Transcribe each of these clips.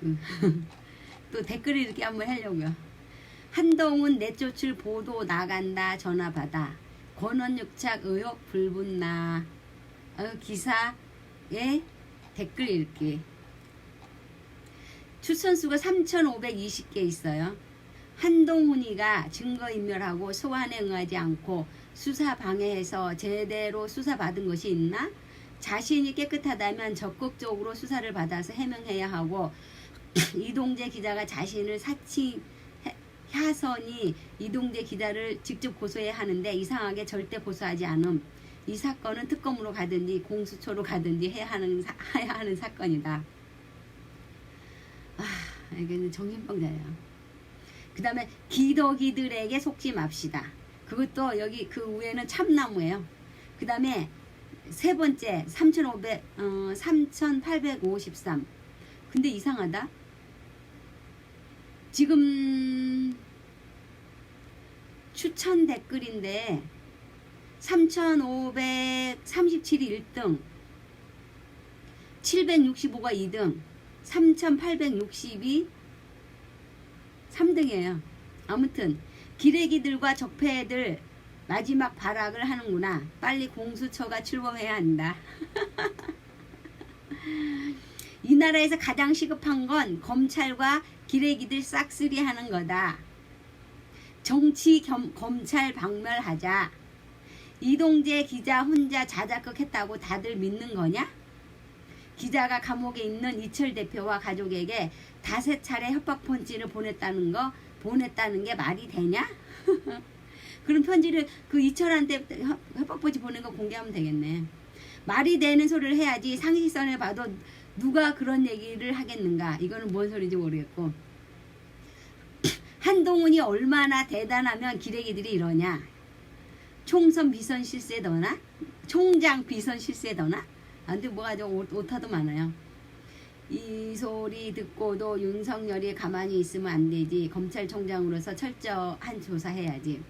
그, 또 댓글을 이렇게 한번 하려고요. 한동훈 내쫓을 보도 나간다 전화 받아 권원육착 의혹 불붙나 어, 기사에 댓글 읽기 추천수가 3,520개 있어요. 한동훈이가 증거인멸하고 소환에 응하지 않고 수사 방해해서 제대로 수사받은 것이 있나? 자신이 깨끗하다면 적극적으로 수사를 받아서 해명해야 하고 이동재 기자가 자신을 사칭 해- 하선이 이동재 기자를 직접 고소해야 하는데 이상하게 절대 고소하지 않음. 이 사건은 특검으로 가든지 공수처로 가든지 해야 하는 사, 해야 하는 사건이다. 아, 이게 정신병자예요. 그 다음에 기덕이들에게 속지 맙시다. 그것도 여기 그 위에는 참나무예요. 그 다음에 세 번째 3,500, 어, 3,853. 근데 이상하다. 지금 추천 댓글인데 3,537이 1등, 765가 2등, 3,860이 3등이에요. 아무튼 기레기들과 적폐들 마지막 발악을 하는구나. 빨리 공수처가 출범해야 한다. 이 나라에서 가장 시급한 건 검찰과 기레기들 싹쓸이 하는 거다. 정치 겸, 검찰 박멸하자. 이동재 기자 혼자 자작극했다고 다들 믿는 거냐? 기자가 감옥에 있는 이철 대표와 가족에게 다섯 차례 협박 편지를 보냈다는 거 보냈다는 게 말이 되냐? 그런 편지를 그 이철한테 협- 협박 편지 보낸 거 공개하면 되겠네. 말이 되는 소리를 해야지 상식선에 봐도 누가 그런 얘기를 하겠는가? 이거는 뭔 소리인지 모르겠고. 한동훈이 얼마나 대단하면 기레기들이 이러냐? 총선 비선 실세더나? 총장 비선 실세더나? 아, 근데 뭐가 좀 오- 오타도 많아요. 이 소리 듣고도 윤석열이 가만히 있으면 안 되지. 검찰총장으로서 철저한 조사해야지.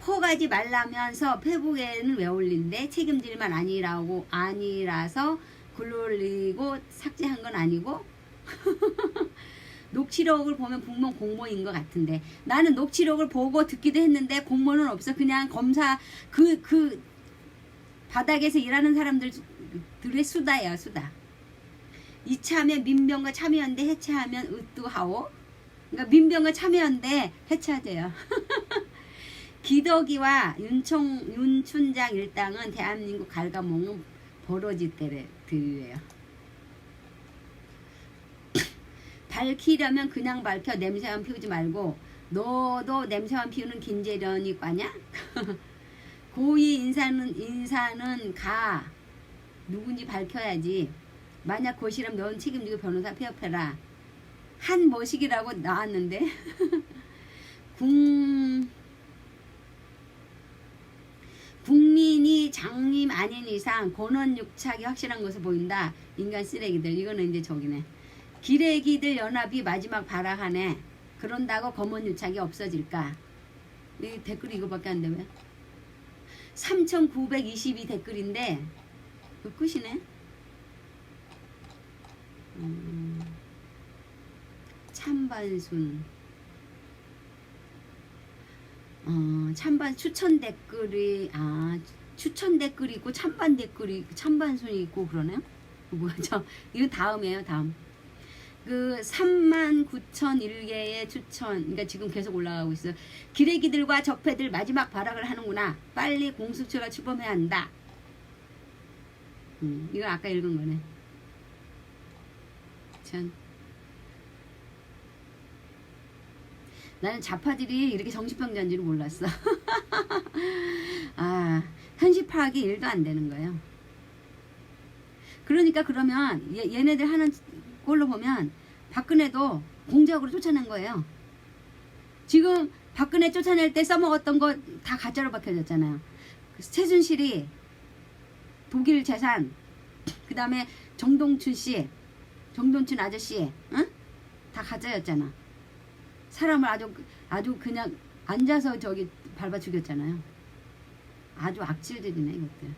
포가지 말라면서 페북에는 왜 올린대? 책임질만 아니라고 아니라서 글 올리고 삭제한 건 아니고? 녹취록을 보면 분명 공모인 것 같은데. 나는 녹취록을 보고 듣기도 했는데 공모는 없어. 그냥 검사 그그 바닥에서 일하는 사람들들의 수다야 수다. 이참에 민병과 참여연대 해체하면 으뚜하오? 그러니까 민병과 참여연대 해체하재요 기덕이와 윤총 윤춘장 일당은 대한민국 갉아먹는 버러지들이에요. 밝히려면 그냥 밝혀 냄새만 피우지 말고 너도 냄새만 피우는 김재련이 과냐? 고위 인사는 인사는 가 누군지 밝혀야지. 만약 거실은 넌 책임지고 변호사 폐업해라. 한 머식이라고 나왔는데 궁 국민이 장님 아닌 이상 권원 육착이 확실한 것으로 보인다. 인간 쓰레기들. 이거는 이제 저기네. 기레기들 연합이 마지막 발악하네. 그런다고 검언유착이 없어질까? 이 댓글이 이거밖에 안 되면 3,922 댓글인데 그 끝이네. 음, 참반순. 어, 찬반 추천 댓글이 아 추천 댓글이 있고 찬반 댓글이 찬반순이 있고 그러네요. 뭐야 저 이거 다음이에요 다음. 그 3만 9천 1개의 추천 그러니까 지금 계속 올라가고 있어요. 기레기들과 적폐들 마지막 발악을 하는구나. 빨리 공수처가 출범해야 한다. 음, 이거 아까 읽은 거네. 참. 나는 좌파들이 이렇게 정신병자인지를 몰랐어. 아, 현실 파악이 일도 안 되는 거예요. 그러니까 그러면 얘, 얘네들 하는 꼴로 보면 박근혜도 공작으로 쫓아낸 거예요. 지금 박근혜 쫓아낼 때 써먹었던 거 다 가짜로 밝혀졌잖아요. 그래서 최순실이 독일 재산, 그 다음에 정동춘 씨, 정동춘 아저씨, 응? 다 가짜였잖아. 사람을 아주 아주 그냥 앉아서 저기 밟아 죽였잖아요. 아주 악질들이네 이것들.